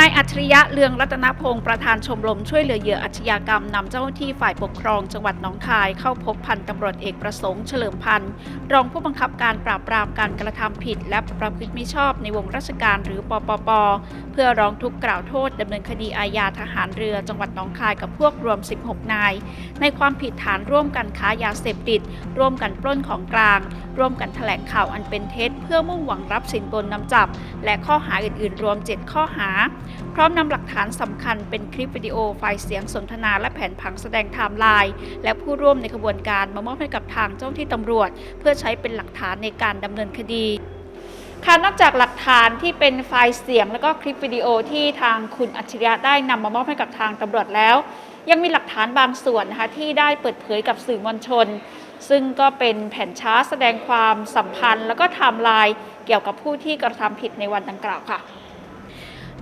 นายอัจฉริยะเลืองรัตนพงศ์ประธานชมรมช่วยเหลือเหยื่ออาชญากรรมนำเจ้าหน้าที่ฝ่ายปกครองจังหวัดหนองคายเข้าพบพันตำรวจเอกประสงค์เฉลิมพันธ์รองผู้บังคับการปราบปรามการกระทำผิด และประพฤติมิชอบในวงราชการหรือปปป เพื่อร้องทุกข์กล่าวโทษดำเนินคดีอาญาทหารเรือจังหวัดหนองคายกับพวกรวม 16 นาย ในความผิดฐานร่วมกันค้ายาเสพติด ร่วมกันปล้นของกลาง ร่วมกันแถลงข่าวอันเป็นเท็จ เพื่อมุ่งหวังรับสินบนนำจับ และข้อหาอื่นๆ รวม 7 ข้อหาพร้อมนำหลักฐานสำคัญเป็นคลิปวิดีโอไฟล์เสียงสนทนาและแผนผังแสดงไทม์ไลน์และผู้ร่วมในขบวนการมามอบให้กับทางเจ้าหน้าที่ตำรวจ เพื่อใช้เป็นหลักฐานในการดำเนินคดีค่ะนอกจากหลักฐานที่เป็นไฟล์เสียง แล้วก็คลิปวิดีโอที่ทางคุณอัจฉริยะได้นำมามอบให้กับทางตำรวจแล้ว ยังมีหลักฐานบางส่วนนะคะที่ได้เปิดเผยกับสื่อมวลชน ซึ่งก็เป็นแผ่นชาร์ตแสดงความสัมพันธ์ แล้วก็ไทม์ไลน์เกี่ยวกับผู้ที่กระทำผิดในวันดังกล่าวค่ะ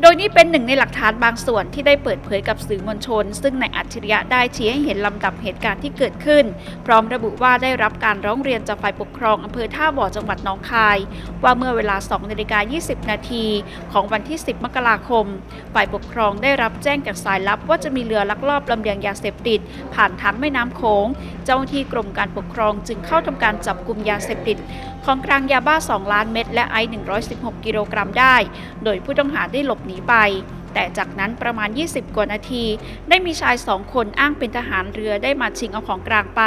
โดยนี้เป็นหนึ่งในหลักฐานบางส่วนที่ได้เปิดเผยกับสื่อมวลชน ซึ่งในอัจฉริยะได้ชี้ให้เห็นลำดับเหตุการณ์ที่เกิดขึ้น พร้อมระบุว่าได้รับการร้องเรียนจากฝ่ายปกครองอำเภอท่าบ่อจังหวัดหนองคาย ว่าเมื่อเวลา2นาฬิกา20 นาทีของวันที่ 10 มกราคม ฝ่ายปกครองได้รับแจ้งจากสายลับ ว่าจะมีเรือลักลอบลำเลียงยาเสพติด ผ่านทางแม่น้ำโขง เจ้าหน้าที่กรมการปกครองจึงเข้าทำการจับกลุ่มยาเสพติดของกลางยาบ้า 2 ล้านเม็ดและไอซ์116 กิโลกรัมได้ โดยผู้ต้องหาได้หลบหนีไป แต่จากนั้นประมาณ 20 กว่านาที ได้มีชายสองคนอ้างเป็นทหารเรือได้มาชิงเอาของกลางไป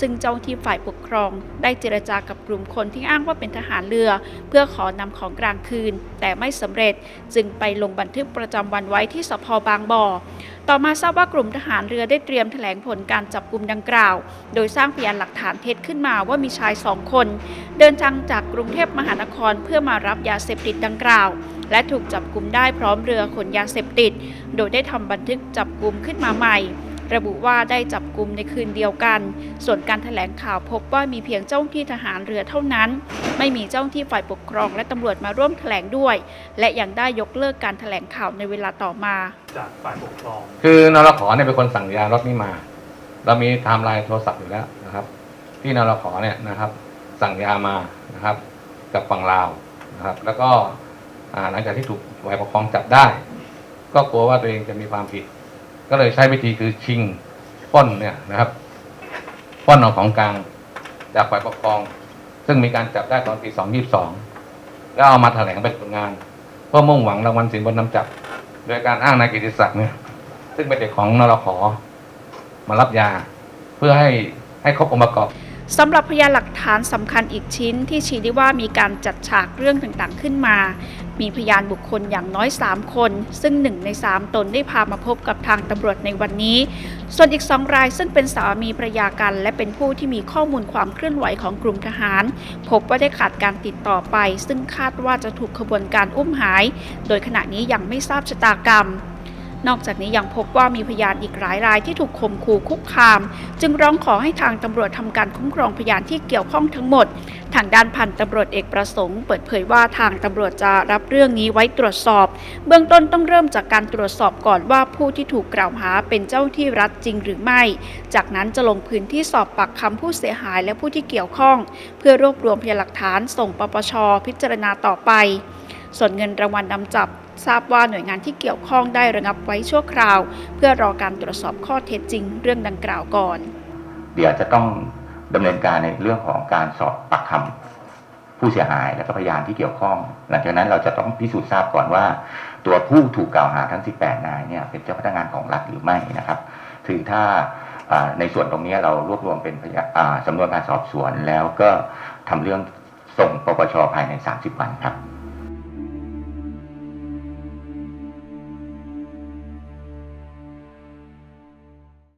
ซึ่งเจ้าที่ฝ่ายปกครอง ได้เจรจากับกลุ่มคนที่อ้างว่าเป็นทหารเรือ เพื่อขอนำของกลางคืน แต่ไม่สำเร็จจึงไปลงบันทึกประจำวันไว้ที่สพบางบ่อต่อมาทราบว่ากลุ่มทหารเรือได้เตรียมแถลงผลการจับกลุ่มดังกล่าว โดยสร้างพยานหลักฐานเท็จขึ้นมาว่ามีชายสองคน เดินทางจากกรุงเทพมหานครเพื่อมารับยาเสพติดดังกล่าว และถูกจับกลุ่มได้พร้อมเรือขนยาเสพติด โดยได้ทำบันทึกจับกลุ่มขึ้นมาใหม่ ระบุว่าได้จับกลุ่มในคืนเดียวกัน ส่วนการแถลงข่าวพบว่ามีเพียงเจ้าหน้าที่ทหารเรือเท่านั้น ไม่มีเจ้าหน้าที่ฝ่ายปกครองและตำรวจมาร่วมแถลงด้วย และยังได้ยกเลิกการแถลงข่าวในเวลาต่อมา จากฝ่ายปกครอง คือนรขอเนี่ยเป็นคนสั่งยารถนี้มา เรามีไทม์ไลน์โทรศัพท์อยู่แล้วนะครับ ที่นรขอเนี่ยนะครับ สั่งยามานะครับ กับฝั่งลาวนะครับ แล้วก็ หลังจากที่ถูกฝ่ายปกครองจับได้ ก็กลัวว่าตัวเองจะมีความผิด ก็เลยใช้วิธีคือชิงปล้นเนี่ยนะครับปล้นเอาของกลางจากฝ่ายปกครอง ซึ่งมีการจับได้ตอนปีสองยี่สองแล้วเอามาแถลงเป็นผลงาน เพื่อมุ่งหวังรางวัลสินบนนำจับ โดยการอ้างนายกิติศักดิ์เนี่ยซึ่งเป็นเด็กของนรขอมารับยา เพื่อให้ให้ครบองค์ประกอบ สำหรับพยานหลักฐานสำคัญอีกชิ้นที่ชี้ได้ว่ามีการจัดฉากเรื่องต่างๆขึ้นมา มีพยานบุคคลอย่างน้อย 3 คน ซึ่งหนึ่งใน 3 ตนได้พามาพบกับทางตำรวจในวันนี้ ส่วนอีก 2 รายซึ่งเป็นสามีภรรยากัน และเป็นผู้ที่มีข้อมูลความเคลื่อนไหวของกลุ่มทหาร พบว่าได้ขาดการติดต่อไป ซึ่งคาดว่าจะถูกขบวนการอุ้มหาย โดยขณะนี้ยังไม่ทราบชะตากรรม นอกจากนี้ยังพบว่ามีพยานอีกหลายรายที่ถูกข่มขู่คุกคาม จึงร้องขอให้ทางตำรวจทำการคุ้มครองพยานที่เกี่ยวข้องทั้งหมด ทางด้านพันตำรวจเอกประสงค์ เปิดเผยว่าทางตำรวจจะรับเรื่องนี้ไว้ตรวจสอบ เบื้องต้นต้องเริ่มจากการตรวจสอบก่อนว่าผู้ที่ถูกกล่าวหาเป็นเจ้าที่รัฐจริงหรือไม่ จากนั้นจะลงพื้นที่สอบปากคำผู้เสียหายและผู้ที่เกี่ยวข้อง เพื่อรวบรวมพยานหลักฐานส่งปปชพิจารณาต่อไป ส่วนเงินรางวัลนำจับ ทราบว่าหน่วยงานที่เกี่ยวข้องได้ระงับไว้ชั่วคราว เพื่อรอการตรวจสอบข้อเท็จจริงเรื่องดังกล่าวก่อน เดี๋ยวจะต้องดำเนินการในเรื่องของการสอบปากคำผู้เสียหายและก็พยานที่เกี่ยวข้อง หลังจากนั้นเราจะต้องพิสูจน์ทราบก่อนว่า ตัวผู้ถูกกล่าวหาทั้ง 18 นายเนี่ยเป็นเจ้าพนักงานของรัฐหรือไม่นะครับถือถ้าในส่วนตรงนี้เรารวบรวมเป็นสำนวนการสอบสวนแล้วก็ทำเรื่องส่งปปชภายใน 30 วันครับ